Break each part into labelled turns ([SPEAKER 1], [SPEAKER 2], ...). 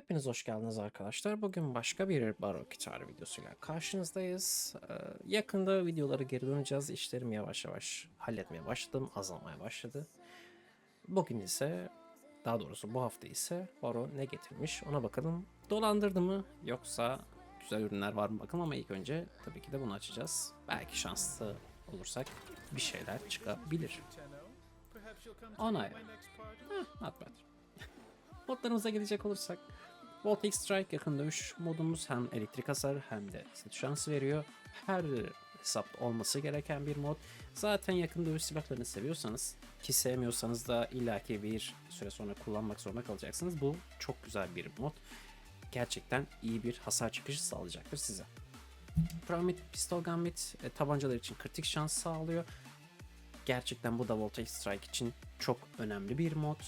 [SPEAKER 1] Hepiniz hoş geldiniz arkadaşlar. Bugün başka bir Baro Gitar videosuyla karşınızdayız. Ee, yakında videoları geri döneceğiz. İşlerimi yavaş yavaş halletmeye başladım. Azalmaya başladı. Bugün ise daha doğrusu bu hafta ise Baro ne getirmiş ona bakalım. Dolandırdı mı yoksa güzel ürünler var mı bakalım ama ilk önce tabii ki de bunu açacağız. Belki şanslı olursak bir şeyler çıkabilir. Onay. Heh, not bad. Modlarımıza gelecek olursak Voltic Strike yakın dövüş modumuz hem elektrik hasar hem de set şansı veriyor. Her hesapta olması gereken bir mod. Zaten yakın dövüş silahlarını seviyorsanız ki sevmiyorsanız da illaki bir süre sonra kullanmak zorunda kalacaksınız. Bu çok güzel bir mod. Gerçekten iyi bir hasar çıkışı sağlayacaktır size. Pyramid Pistol Gambit e, tabancalar için kritik şans sağlıyor. Gerçekten bu da Voltage Strike için çok önemli bir mod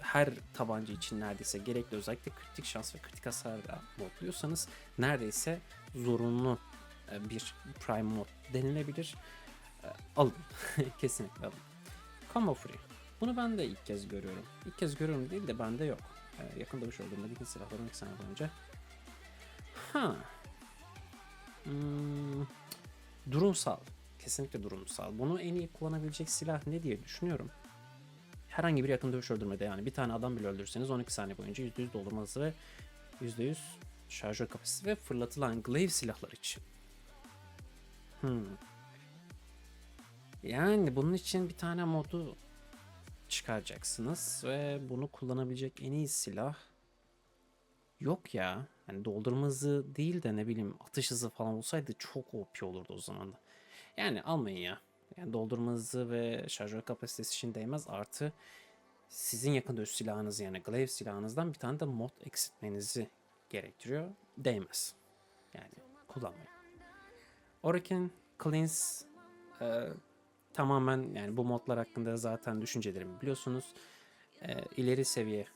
[SPEAKER 1] her tabanca için neredeyse gerekli özellikle kritik şans ve kritik hasarla modluyorsanız neredeyse zorunlu e, bir prime mod denilebilir. E, Alın. Kesinlikle alın. Combo Free. Bunu ben de ilk kez görüyorum. İlk kez görüyorum değil de bende yok. E, Yakın dövüş olduğumda ilk silahlar 12 sene boyunca. Ha. Hmm. Durumsal. Kesinlikle durumsal. Bunu en iyi kullanabilecek silah ne diye düşünüyorum herhangi bir yakın dövüş öldürmede yani bir tane adam bile öldürürseniz 12 saniye boyunca %100 doldurması ve %100 şarjör kapasitesi ve fırlatılan glaive silahlar için. Hmm. Yani bunun için bir tane modu çıkaracaksınız ve bunu kullanabilecek en iyi silah yok ya. Yani doldurma hızı değil de ne bileyim atış hızı falan olsaydı çok OP olurdu o zaman da. Yani almayın ya. Yani doldurma hızı ve şarjör kapasitesi için değmez. Artı sizin yakın dövüş silahınız yani glaive silahınızdan bir tane de mod eksiltmenizi gerektiriyor. Değmez. Yani kullanmayın. Orakin Cleanse e, tamamen yani bu modlar hakkında zaten düşüncelerimi biliyorsunuz. E, ileri seviye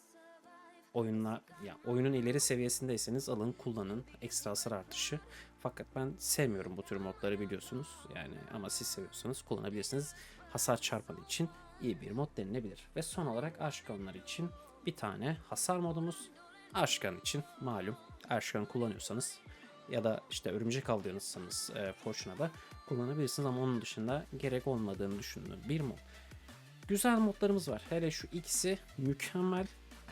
[SPEAKER 1] oyunla ya oyunun ileri seviyesindeyseniz alın kullanın ekstra hasar artışı. Fakat ben sevmiyorum bu tür modları biliyorsunuz. Yani ama siz seviyorsanız kullanabilirsiniz. Hasar çarpanı için iyi bir mod denilebilir. Ve son olarak Aşkanlar için bir tane hasar modumuz. Aşkan için malum Aşkan kullanıyorsanız ya da işte örümcek avlıyorsanız e, Fortune'a kullanabilirsiniz ama onun dışında gerek olmadığını düşündüğüm bir mod. Güzel modlarımız var. Hele şu ikisi mükemmel.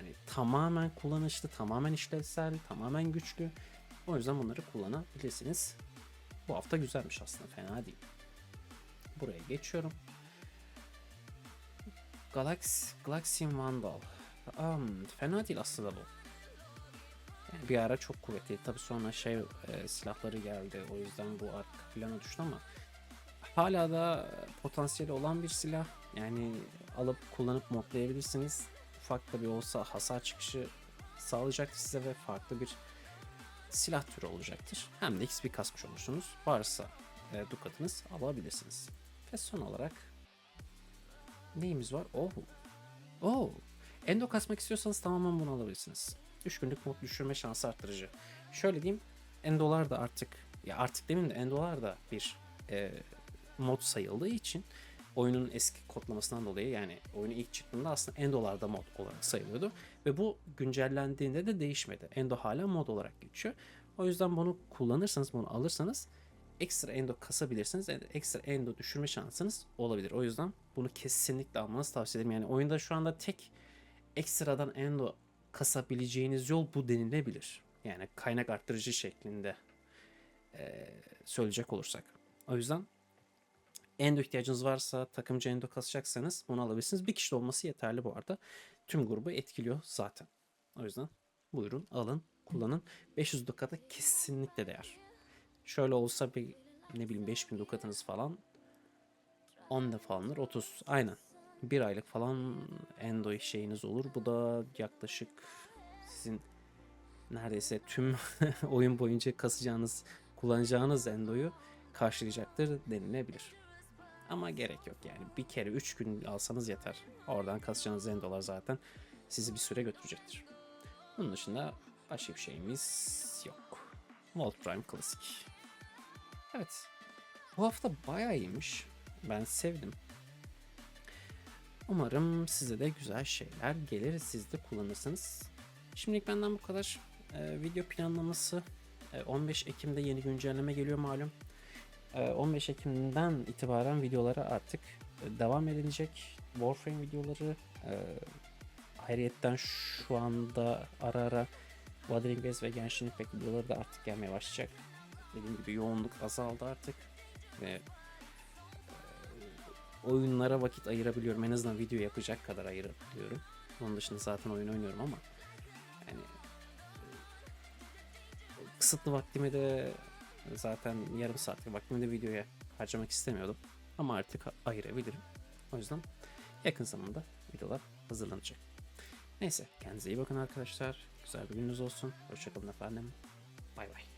[SPEAKER 1] Hani tamamen kullanışlı, tamamen işlevsel, tamamen güçlü. O yüzden bunları kullanabilirsiniz. Bu hafta güzelmiş aslında fena değil. Buraya geçiyorum. Galax, Galaxian Vandal. Um, fena değil aslında bu. Yani bir ara çok kuvvetli. Tabi sonra şey e, silahları geldi. O yüzden bu arka plana düştü ama hala da potansiyeli olan bir silah. Yani alıp kullanıp modlayabilirsiniz. Ufak da bir olsa hasar çıkışı sağlayacaktır size ve farklı bir silah türü olacaktır. Hem de XP kasmış olursunuz. Varsa e, dukatınız alabilirsiniz. Ve son olarak neyimiz var? Oh. Oh. Endo kasmak istiyorsanız tamamen bunu alabilirsiniz. 3 günlük mod düşürme şansı arttırıcı. Şöyle diyeyim. Endolar da artık ya artık demin de endolar da bir e, mod sayıldığı için oyunun eski kodlamasından dolayı yani oyunu ilk çıktığında aslında Endo'larda mod olarak sayılıyordu. Ve bu güncellendiğinde de değişmedi. Endo hala mod olarak geçiyor. O yüzden bunu kullanırsanız, bunu alırsanız ekstra Endo kasabilirsiniz. Ekstra Endo düşürme şansınız olabilir. O yüzden bunu kesinlikle almanızı tavsiye ederim. Yani oyunda şu anda tek ekstradan Endo kasabileceğiniz yol bu denilebilir. Yani kaynak arttırıcı şeklinde e, söyleyecek olursak. O yüzden endo ihtiyacınız varsa takımcı endo kasacaksanız bunu alabilirsiniz. Bir kişi olması yeterli bu arada. Tüm grubu etkiliyor zaten. O yüzden buyurun alın kullanın. 500 dukata kesinlikle değer. Şöyle olsa bir ne bileyim 5000 dukatınız falan 10 defa alınır 30 aynen. Bir aylık falan endo şeyiniz olur. Bu da yaklaşık sizin neredeyse tüm oyun boyunca kasacağınız kullanacağınız endoyu karşılayacaktır denilebilir. Ama gerek yok yani. Bir kere 3 gün alsanız yeter. Oradan kasacağınız endolar zaten sizi bir süre götürecektir. Bunun dışında başka bir şeyimiz yok. Volt Prime Klasik. Evet. Bu hafta bayağı iyiymiş. Ben sevdim. Umarım size de güzel şeyler gelir. Siz de kullanırsınız. Şimdilik benden bu kadar. Ee, video planlaması e, 15 Ekim'de yeni güncelleme geliyor malum. Ee, 15 Ekim'den itibaren videolara artık e, devam edilecek. Warframe videoları e, ayrıyetten şu anda ara ara Wuthering Waves ve Genshin Impact videoları da artık gelmeye başlayacak. Dediğim gibi yoğunluk azaldı artık ve e, oyunlara vakit ayırabiliyorum. En azından video yapacak kadar ayırabiliyorum. Onun dışında zaten oyun oynuyorum ama yani kısıtlı vaktimi de zaten yarım saatlik vaktimi de videoya harcamak istemiyordum. Ama artık ayırabilirim. O yüzden yakın zamanda videolar hazırlanacak. Neyse kendinize iyi bakın arkadaşlar. Güzel bir gününüz olsun. Hoşçakalın efendim. Bay bay.